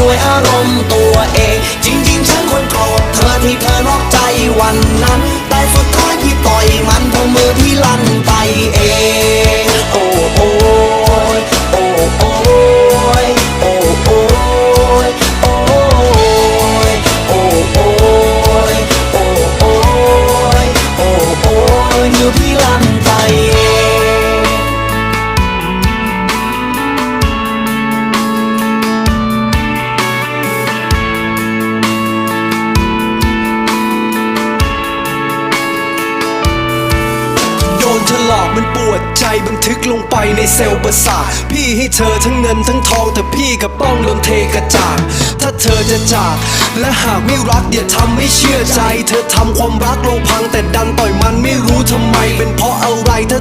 ด้วยอารมณ์ตัวเอง จริง ๆ ฉันคนโกรธเธอที่เธอนอกใจวันนั้น แต่สุดท้ายพี่ต่อยมันเพราะมือพี่ลั่นไปเอง โอ้โอ้ยโอ้โอ้ยโอ้โอ้ยโอ้ยโอ้โอ้ยโอ้โอ้ยโอ้โอ้ยมือพี่ลั่น โดนเธอหลอกมันปวดใจบันทึกลงไปในเซลล์ประสาทพี่ให้เธอทั้งเงินทั้งทองแต่พี่กับป้องโดนเทกระจาดถ้าเธอจะจาก และหากไม่รักอย่าทำไม่เชื่อใจ เธอทำความรักลงพังแต่ดันต่อยมันไม่รู้ทำไมเป็นเพราะอะไรถ้า